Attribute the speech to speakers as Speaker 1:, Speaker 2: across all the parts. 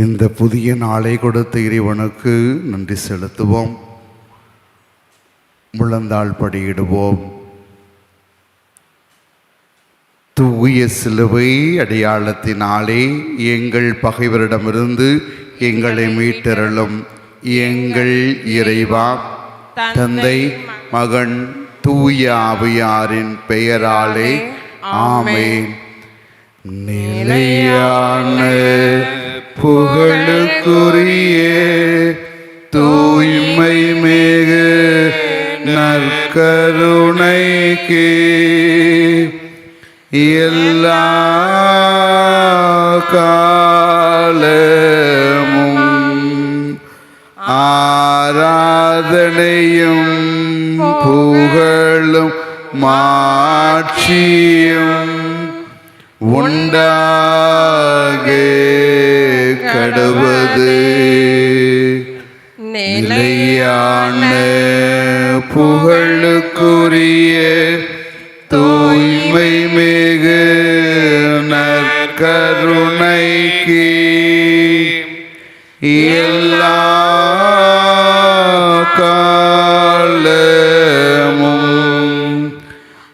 Speaker 1: இந்த புதிய நாளை கொடுத்த இறைவனுக்கு நன்றி செலுத்துவோம். முழந்தாள் படியிடுவோம். தூய சிலுவை அடையாளத்தினாலே எங்கள் பகைவரிடமிருந்து எங்களை மீட்டருளும். எங்கள் இறைவா தந்தை மகன் தூய ஆவியாரின் பெயராலே ஆமே நிலையான புகழுக்குரிய தூய்மை மிகு நற்கருணைக்கு எல்லா காலமும் ஆராதனையும் புகழும் மாட்சியும் உண்டாக கடவுது நிலையான புகழுக்குரிய தூய்மை மிகு நற்கருணைக்கு எல்லா காலமும்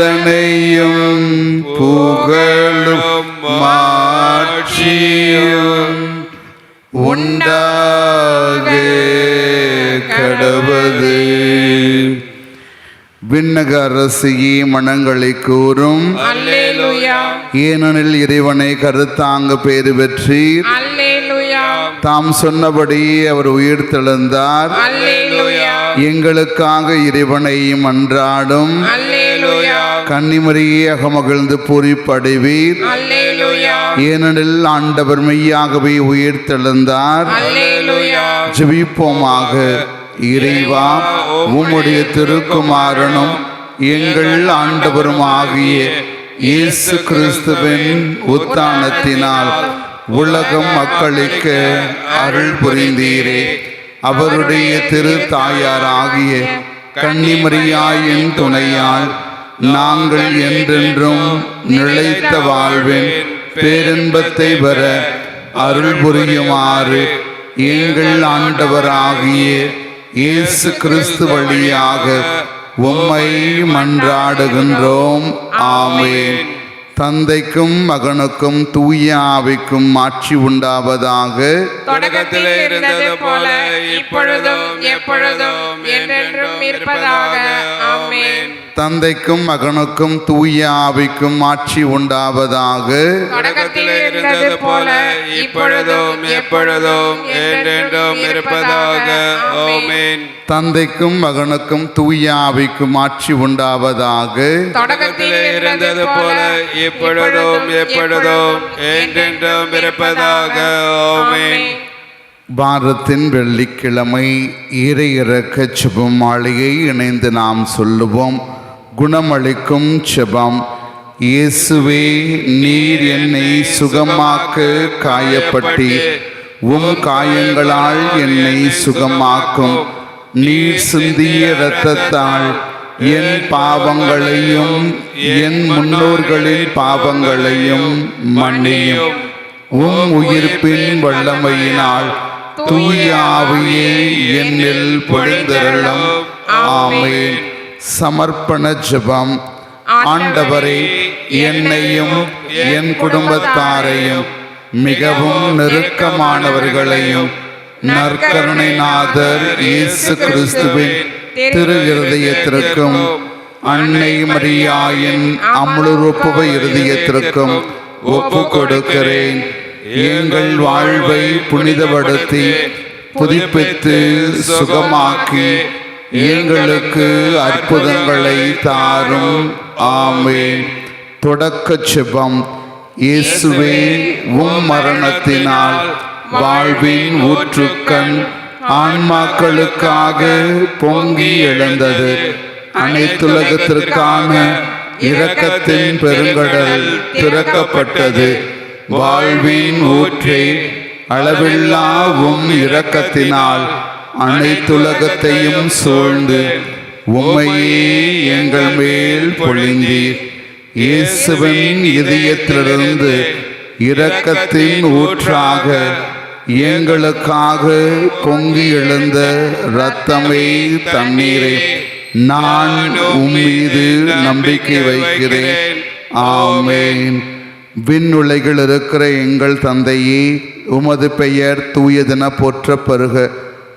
Speaker 1: ஆராதனையும் புகழும் மாட்சியும் உண்டாக கடவது விண்ணக அரசியே மனங்களை கூறும். ஏனெனில் இறைவனை கருத்தாங்க பேறு பெற்றீர். தாம் சொன்னபடி அவர் உயிர்த்தெழுந்தார்
Speaker 2: அல்லேலூயா.
Speaker 1: எங்களுக்காக இறைவனை அன்றாடும்.
Speaker 2: அல்லேலூயா.
Speaker 1: கன்னிமரியே அகமகிழ்ந்து பூரிப்படைவீர். ஏனெனில் ஆண்டவர் மெய்யாகவே உயிர்த்தெழுந்தார். ஜெபிப்போமாக. இறைவா உம்முடைய திருக்குமாரனும் எங்கள் ஆண்டவரும் ஆகிய இயேசு கிறிஸ்துவின் உத்தானத்தினால் உலகம் மக்களுக்கு அருள் புரிந்தீரே. அவருடைய திரு தாயாராகிய கன்னிமரியாயின் துணையால் நாங்கள் என்றென்றும் நிலைத்த வாழ்வின் பேரின்பத்தை பெற அருள் புரியுமாறு எங்கள் ஆண்டவராகிய இயேசு கிறிஸ்து வழியாக உம்மை மன்றாடுகின்றோம். ஆமே தந்தைக்கும் மகனுக்கும் தூய ஆவிக்கும் ஆட்சி உண்டாவதாக.
Speaker 2: தொடக்கத்தில் இருந்தது போல இப்பொழுதும் எப்பொழுதும் என்றென்றும் இருப்பதாக. ஆமென்.
Speaker 1: தந்தைக்கும் மகனுக்கும் தூய ஆவிக்கும் ஆட்சி உண்டாவதாக.
Speaker 2: தொடக்கத்தில் இருந்தது போல இப்பொழுதும் எப்பொழுதும் என்றென்றும் இருப்பதாக. ஆமென்.
Speaker 1: தந்தைக்கும் மகனுக்கும் தூய ஆவிக்கும் ஆட்சி உண்டாவதாக.
Speaker 2: தொடக்கத்தில் இருந்தது போல இப்பொழுதும் எப்பொழுதும் என்றென்றும் இருப்பதாக. ஆமென்.
Speaker 1: வாரத்தின் வெள்ளிக்கிழமை இறை இறக்க செபம் மாளிகை இணைந்து நாம் சொல்லுவோம். குணமளிக்கும் செபம். இயேசுவே நீர் என்னை சுகமாக்க காயப்பட்டி உம் காயங்களால் என்னை சுகமாக்கும். நீர் சிந்திய இரத்தத்தால் என் பாவங்களையும் என் முன்னோர்களின் பாவங்களையும் மன்னியும். உம் உயிர்ப்பின் வல்லமையினால் தூய ஆவியை என்னில் பொழுந்தருளும் ஆமேன். சமர்ப்பண ஜெபம். ஆண்டவரே என்னையும் என் குடும்பத்தாரையும் மிகவும் நெருக்கமானவர்களையும் நற்கருணைநாதர் இயேசு கிறிஸ்துவின் திரு இருதயத்திற்கும் அன்னை மரியாயின் அமுழுறுப்புவ இருதயத்திற்கும் ஒப்பு கொடுக்கிறேன் எங்கள் வாழ்வை புனிதப்படுத்தி புதுப்பித்து சுகமாக்கி எங்களுக்கு அற்புதங்களை தாரும். ஆமேன். தொடக்கச் செபம். இயேசுவே உம் மரணத்தினால் வாழ்வின் ஊற்றுக்கண் ஆன்மாக்களுக்காக பொங்கி எழுந்தது. அனைத்துலகத்திற்கான இரக்கத்தின் பெருங்கடல் திறக்கப்பட்டது. வாழ்வின் ஊற்றே அளவில்லா உம் இரக்கத்தினால் அனைத்துலகத்தையும் சூழ்ந்து உம்மையே எங்கள் மேல் பொழிந்தீர். இயேசுவின் இதயத்திலிருந்து இரக்கத்தின் ஊற்றாக எங்களுக்காக பொங்கி எழுந்த இரத்தமே தண்ணீரே. நான் உம்மீது நம்பிக்கை வைக்கிறேன். ஆமேன். விண்ணுலைகள் இருக்கிற எங்கள் தந்தையே உமது பெயர் தூயதென போற்றப்பெறுக.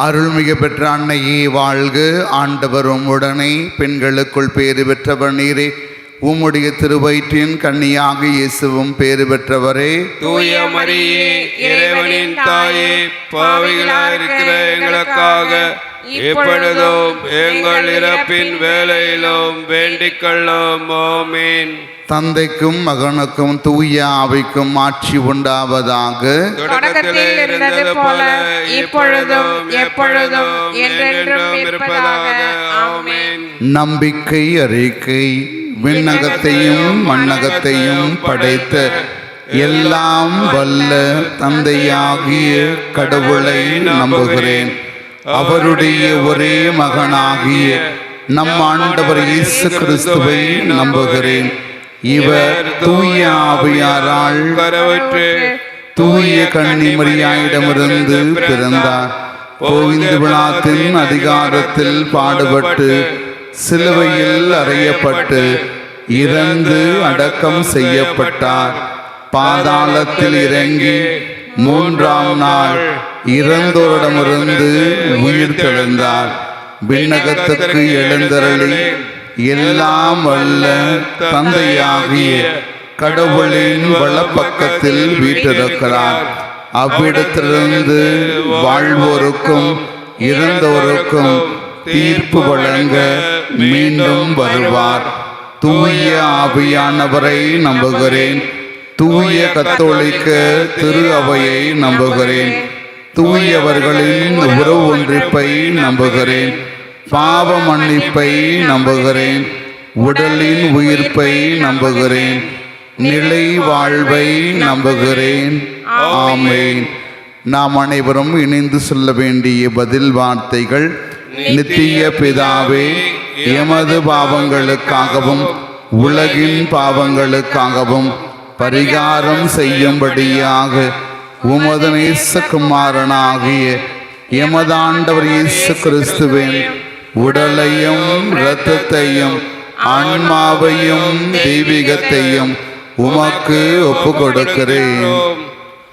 Speaker 1: அருள்மிகு பெற்ற அன்னையே வாழ்க ஆண்டவரும் உடனே பெண்களுக்குள் பேறு பெற்றவர் நீரே. உம்முடைய திருவயிற்றின் கன்னியாக இயேசுவும் பேறு பெற்றவரே.
Speaker 2: தூய மரியே இறைவனின் தாயே பாவிகளாயிருக்கிற எங்களுக்காக இப்பொழுதும் எங்கள் இறப்பின் வேலையிலும் வேண்டிக் கொள்ளும் ஆமீன்.
Speaker 1: தந்தைக்கும் மகனுக்கும் தூய ஆவிக்கும் ஆட்சி உண்டாவதாக.
Speaker 2: தொடக்கத்தில் இருந்தது போல இப்பொழுதும் எப்பொழுதும் என்றென்றும் இருப்பதாக. ஆமீன்.
Speaker 1: நம்பிக்கை அறிக்கை விண்ணகத்தையும் மண்ணகத்தையும் படைத்த எல்லாம் வல்ல தந்தையாகிய கடவுளை நம்புகிறேன். அவருடைய ஒரே மகனாகிய நம் ஆண்டவர் இயேசு கிறிஸ்துவை நம்புகிறேன். இவர் தூய ஆவியாரால் தூய கன்னிமரியாயிடமிருந்து பிறந்தார். போய்ந்து விழாத்தின் அதிகாரத்தில் பாடுபட்டு சிலுவையில் அறையப்பட்டு இறந்து அடக்கம் செய்யப்பட்டார். பாதாளத்தில் இறங்கி மூன்றாம் நாள் இறந்தோரிடமிருந்து உயிர் தெழுந்தார். விண்ணகத்துக்கு எழுந்தருளி எல்லாம் வல்ல தந்தையாகிய கடவுளின் வலப்பக்கத்தில் வீட்டிருக்கிறார் அவ்விடத்திலிருந்து வாழ்வோருக்கும் இறந்தோருக்கும் தீர்ப்பு வழங்க மீண்டும் வருவார். தூய ஆவியானவரை நம்புகிறேன். தூய கத்தோலிக்க திரு அவையை நம்புகிறேன். தூயவர்களின் உறவு ஒன்றிப்பை நம்புகிறேன். பாவ மன்னிப்பை நம்புகிறேன். உடலின் உயிர்ப்பை நம்புகிறேன். நிலை வாழ்வை நம்புகிறேன். ஆமென். நாம் அனைவரும் இணைந்து சொல்ல வேண்டிய பதில் வார்த்தைகள் நித்திய பிதாவே எமது பாவங்களுக்காகவும் உலகின் பாவங்களுக்காகவும் பரிகாரம் செய்யும்படியாக உமது நேசகுமாரனாகிய எமதாண்டவர் இயேசு கிறிஸ்துவின் உடலையும் இரத்தத்தையும் ஆன்மாவையும் தெய்வீகத்தையும் உமக்கு ஒப்பு கொடுக்கிறேன்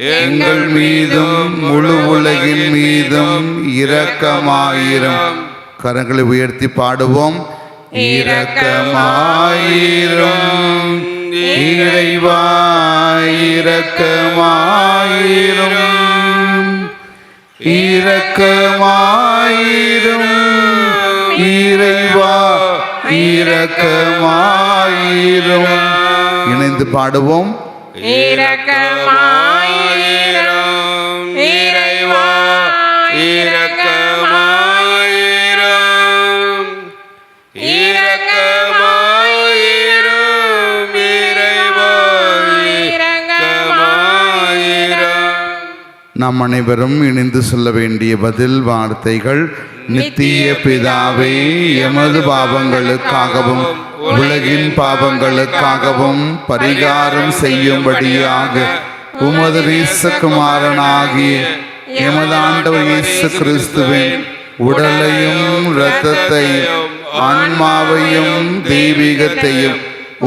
Speaker 1: எங்கள் மீதும் முழு உலகின் மீதும் இரக்கமாயிரும். கரங்களை உயர்த்தி பாடுவோம். இரக்கமாயிரும். இறைவாயிரக்கமாயிரும் இரக்கமாயிரும். இறைவா இரக்கமாயிரும். இணைந்து பாடுவோம்.
Speaker 3: இரக்கமாயிரம் இறைவா இரக்கமாயிரம்.
Speaker 2: இறைவா
Speaker 1: நாம் அனைவரும் இணைந்து சொல்ல வேண்டிய பதில் வார்த்தைகள் நித்திய பிதாவே எமது பாவங்களுக்காகவும் உலகின் பாவங்களுக்காகவும் பரிகாரம் செய்யும்படியாக உமது நேசகுமாரனாகிய எமது ஆண்டவர் இயேசு கிறிஸ்துவின் உடலையும் இரத்தத்தையும் ஆன்மாவையும் தெய்வீகத்தையும்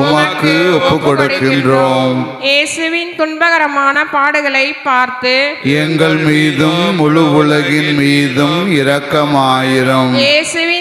Speaker 1: உமக்கு ஒப்பு கொடுக்கின்றோம்
Speaker 3: இயேசுவின் துன்பகரமான பாடுகளை பார்த்து
Speaker 1: எங்கள் மீதும் முழு உலகின் மீதும் இரக்கமாயிரும்.
Speaker 3: இயேசுவின்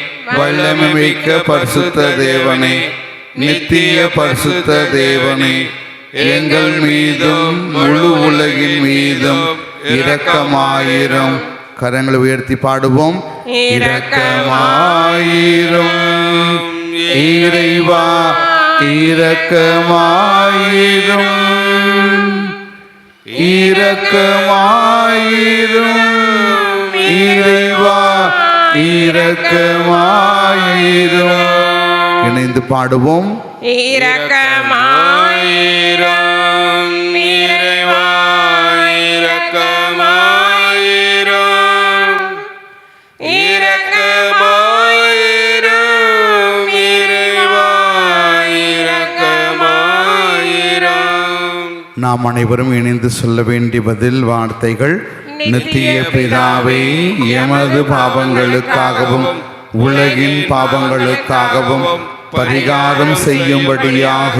Speaker 1: வல்லமைமிக்க பரிசுத்த தேவனே நித்திய பரிசுத்த தேவனே எங்கள் மீதும் முழு உலகின் மீதும் இரக்கமாயிரும். கரங்களை உயர்த்தி பாடுவோம். இரக்கமாயிரும். இறைவா இரக்கமாயிரும். இரக்கமாயிரும். இரக்கமாயிரும் இணைந்து பாடுவோம்.
Speaker 3: இரக்கமாயிரம்
Speaker 2: இரக்கமாயிரும் இரக்கமாயிரும்
Speaker 1: நாம் அனைவரும் இணைந்து சொல்ல வேண்டிய பதில் வார்த்தைகள் நித்திய பிதாவே எமது பாவங்களுக்காகவும் உலகின் பாவங்களுக்காகவும் பரிகாரம் செய்யும்படியாக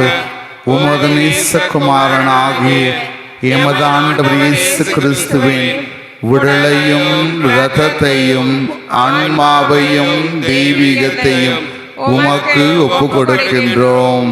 Speaker 1: உமது நேசகுமாரனாகிய எமது ஆண்டவர் இயேசு கிறிஸ்துவின் உடலையும் ரதத்தையும் ஆன்மாவையும் தெய்வீகத்தையும் உமக்கு ஒப்பு கொடுக்கின்றோம்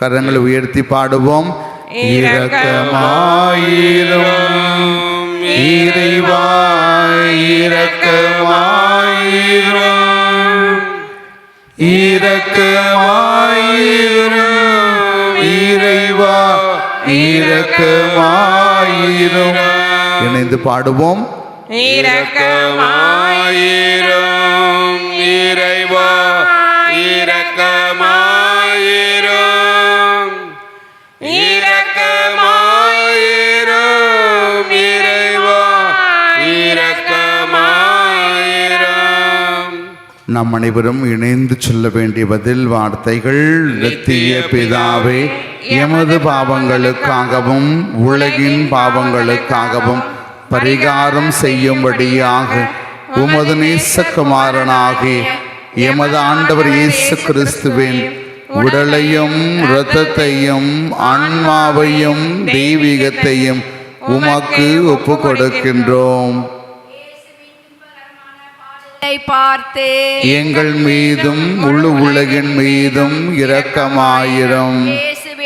Speaker 1: கரங்களை உயர்த்தி பாடுவோம். இரக்கமாயிரும். இறைவா இரக்கமாயிரும். இரக்கமாயிரும். இறைவா இரக்கமாயிரும். இணைந்து பாடுவோம்.
Speaker 3: இரக்கமாயிரும்.
Speaker 2: இறைவா இரக்கமாயிரும்.
Speaker 1: நம் அனைவரும் இணைந்து சொல்ல வேண்டிய பதில் வார்த்தைகள் நித்திய பிதாவே எமது பாவங்களுக்காகவும் உலகின் பாவங்களுக்காகவும் பரிகாரம் செய்யும்படியாக உமது நேசக்குமாரனாகி எமது ஆண்டவர் இயேசு கிறிஸ்துவின் உடலையும் இரத்தத்தையும் ஆன்மாவையும் தெய்வீகத்தையும் உமக்கு ஒப்பு கொடுக்கின்றோம்
Speaker 4: உன்னை பார்த்து.
Speaker 1: எங்கள் மீதும் முழு உலகின் மீதும் இரக்கமாயிரும்.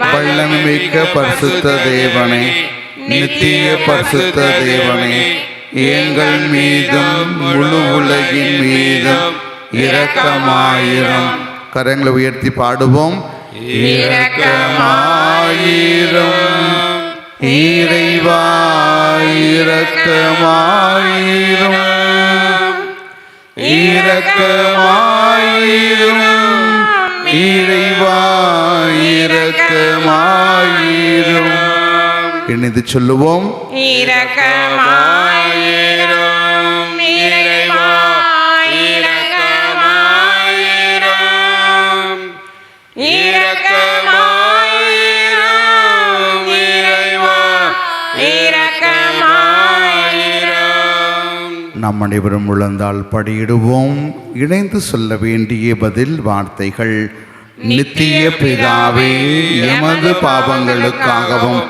Speaker 1: வல்லமிக்க பரிசுத்த தேவனே நித்திய பரிசுத்த தேவனே எங்கள் மீதும் முழு உலகின் மீதும் இரக்கமாயிரம். கரங்களை உயர்த்தி பாடுவோம். இரக்கமாயிரம். இறைவாயிரக்கமாயிரம் இரக்கமாயிரம். இரக்கமாயிரும் இறைவா இரக்கமாயிரும் இணைந்து சொல்லுவோம்?
Speaker 3: இரக்கமாயிரும்
Speaker 1: நாம் அனைவரும் உழந்தால் படியிடுவோம். இணைந்து சொல்ல வேண்டிய பதில் வார்த்தைகள். நித்திய பிதாவே எமது பாவங்களுக்காகவும்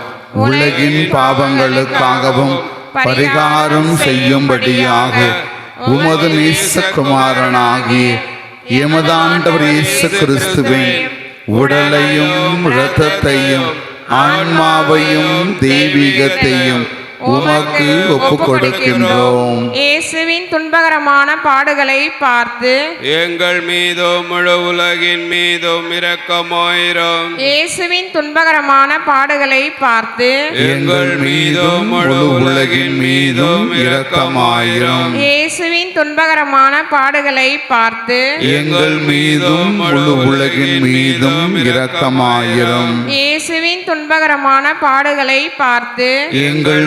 Speaker 1: உலகின் பாவங்களுக்காகவும் பரிகாரம் செய்யும்படியாக உமது நேசகுமாரனாகிய எமதாண்டவர் இயேசு கிறிஸ்துவின் உடலையும் இரத்தத்தையும் ஆன்மாவையும் தெய்வீகத்தையும் உமக்கு ஒப்புக் கொடுக்கின்றோம்
Speaker 3: இயேசுவின் துன்பகரமான பாடுகளை பார்த்து
Speaker 2: எங்கள் மீதும் முழு உலகின் மீதும் இரக்கமாயிரம்.
Speaker 3: இயேசுவின் துன்பகரமான பாடுகளை பார்த்து
Speaker 2: எங்கள் மீதும் முழு உலகின் மீதும் இரக்கமாயிரம்.
Speaker 3: இயேசுவின் துன்பகரமான பாடுகளை பார்த்து
Speaker 1: எங்கள் மீதும் முழு உலகின் மீதும் இரக்கமாயிரம்.
Speaker 3: இயேசுவின் துன்பகரமான பாடுகளை பார்த்து
Speaker 1: எங்கள்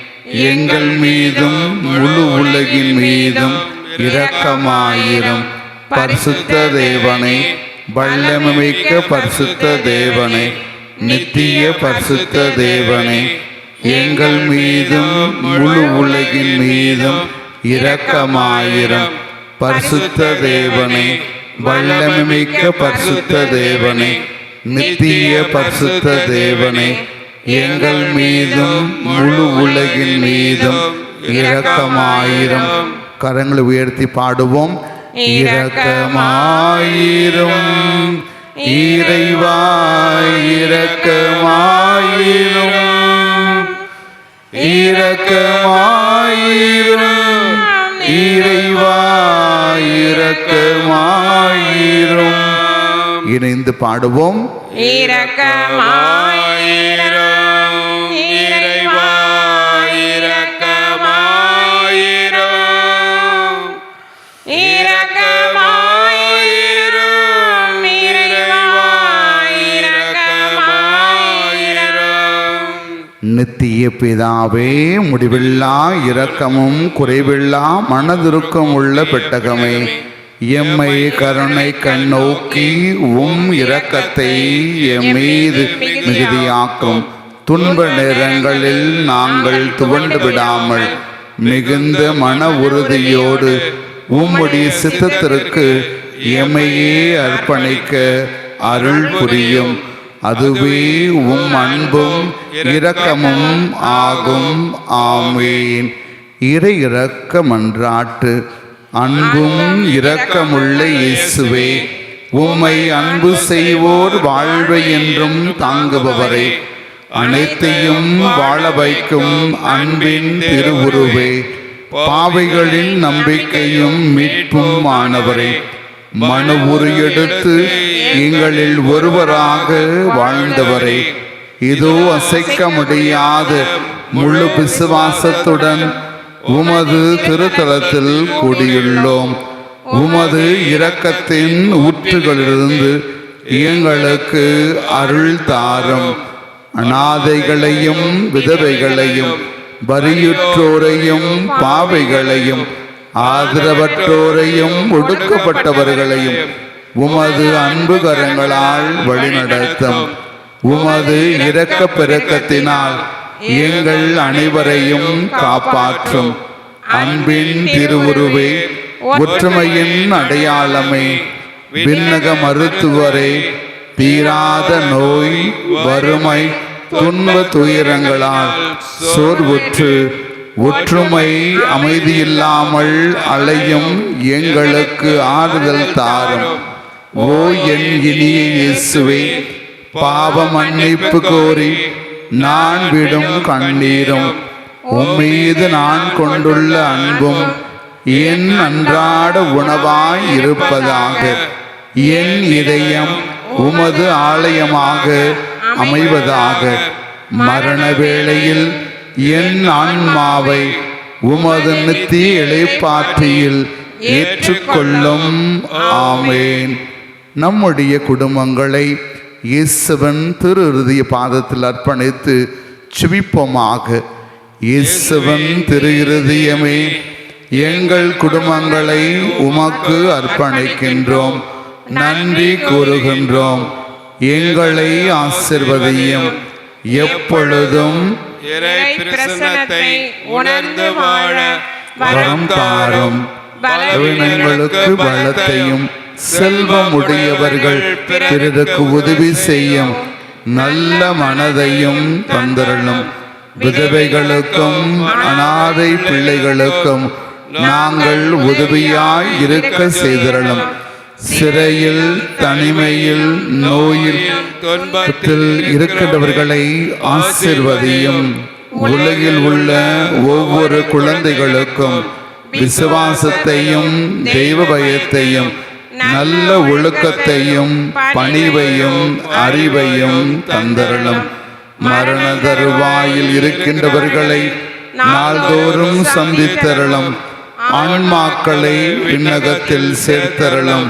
Speaker 1: எங்கள் மீதும் முழு உலகின் மீதும் இரக்கமாயிரும். பரிசுத்த தேவனை வல்லமிக்க பரிசுத்த தேவனை நித்திய பரிசுத்த தேவனை எங்கள் மீதும் முழு உலகின் மீதும் இரக்கமாயிரம். பரிசுத்த தேவனை வல்லமிக்க பரிசுத்த தேவனை நித்திய பரிசுத்த தேவனை எங்கள் மீதும் முழு உலகின் மீதும் இரக்கமாயிரம். கரங்களை உயர்த்தி பாடுவோம். இரக்கமாயிரும். இறைவா இரக்கமாயிரும். இரக்கமாயிரும். இணைந்து பாடுவோம்.
Speaker 3: இரக்கமாயிரம்.
Speaker 1: நித்திய பிதாவே முடிவில்லா இரக்கமும் குறைவில்லா மனதிருக்கம் உள்ள பெட்டகமே எம்மை கருணை கண்ணோக்கி உம் இரக்கத்தை எம்மீது மிகுதியாக்கும். துன்ப நேரங்களில் நாங்கள் துவண்டு விடாமல் மிகுந்த மன உறுதியோடு உம்முடைய சித்தத்திற்கு எம்மையே அர்ப்பணிக்க அருள் புரியும். அதுவே உம் அன்பும் இரக்கமும் ஆகும். ஆமேன். இறை இரக்க மன்றாட்டு அன்பும் இரக்கமுள்ள இயேசுவே உம்மை அன்பு செய்வோர் வாழ்வை என்றும் தாங்குபவரே. அனைத்தையும் வாழ வைக்கும் அன்பின் திருவுருவே. பாவைகளின் நம்பிக்கையும் மீட்பும் ஆனவரே மனு உரியெடுத்து எடுத்து எங்களில் ஒருவராக வாழ்ந்தவரே. இதோ அசைக்க முடியாத. முழு விசுவாசத்துடன் உமது திருத்தலத்தில் கூடியுள்ளோம். உமது இரக்கத்தின் ஊற்றுகளிலிருந்து எங்களுக்கு அருள் தாரும். அனாதைகளையும் விதவைகளையும் வரியுற்றோரையும் பாவைகளையும் ஆதரவற்றோரையும் ஒடுக்கப்பட்டவர்களையும் உமது அன்பு கரங்களால் வழிநடத்தும். உமது இரக்க பெருக்கத்தினால் எங்கள் அனைவரையும் காப்பாற்றும். அன்பின் திருவுருவே ஒற்றுமையின் அடையாளமே விண்ணக மருத்துவரே தீராத நோய் வறுமை துன்ப துயரங்களால் சோர்வுற்று ஒற்றுமை அமைதியில்லாமல் அலையும் எங்களுக்கு ஆறுதல் தாரும். ஓ என் இனிய இயேசுவே பாவ மன்னிப்பு கோரி நான் விடும் கண்ணீரும் உம்மீது நான் கொண்டுள்ள அன்பும் என் அன்றாட உணவாய் இருப்பதாக என் இதயம் உமது ஆலயமாக அமைவதாக மரண வேளையில் என் ஆன்மாவை உமது நித்திய இழைப்பாற்றியில் ஏற்றுக்கொள்ளும். ஆமேன். நம்முடைய குடும்பங்களை இயேசுவன் திரு இறுதிய பாதத்தில் அர்ப்பணித்து சுவிப்போமாக இயேசுவன் திரு இருதயமே எங்கள் குடும்பங்களை உமக்கு அர்ப்பணிக்கின்றோம். நன்றி கூறுகின்றோம். எங்களை ஆசிர்வதையும். எப்பொழுதும்
Speaker 2: இறை உணர்ந்து வாழ
Speaker 1: வரம் தாரும். பலவீனங்களுக்கு பலத்தையும் செல்வமுடையவர்கள் பிறருக்கு உதவி செய்யும் நல்ல மனதையும் தந்தரலும். விதவைகளுக்கும் அனாதை பிள்ளைகளுக்கும் நாங்கள் உதவியாய் இருக்க செய்திரலும். சிறையில் தனிமையில் நோயில் துன்பத்தில் இருக்கின்றவர்களை ஆசிர்வதியும். உலகில் உள்ள ஒவ்வொரு குழந்தைகளுக்கும் விசுவாசத்தையும் தெய்வ பயத்தையும் நல்ல ஒழுக்கத்தையும் பணிவையும் அறிவையும் தந்தரலும் மரண தருவாயில் இருக்கின்றவர்களை நாள்தோறும் சந்தித்தரலும் ஆன்மாக்களை விண்ணகத்தில் சேர்த்தரலும்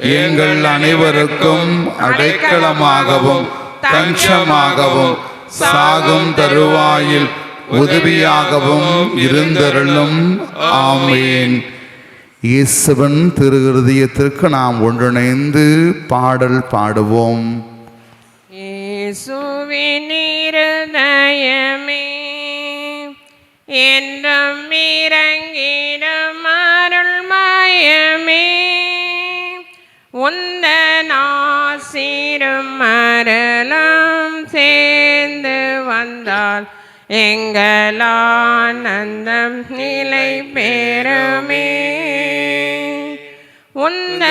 Speaker 1: எங்கள் அனைவருக்கும் அடைக்கலமாகவும் தஞ்சமாகவும் சாகும் தருவாயில் உதவியாகவும் இருந்தருளும். ஆமேன். இயேசுவன் திருகிருதியத்திற்கு நாம் ஒன்றிணைந்து பாடல் பாடுவோம்.
Speaker 3: இயேசுவின் என்றும் இறங்கிடும் அருள்மயமே உந்த நாசிரும் மரலும் சேர்ந்து வந்தால் எங்களானந்தம் நிலை பெறுமே. உந்த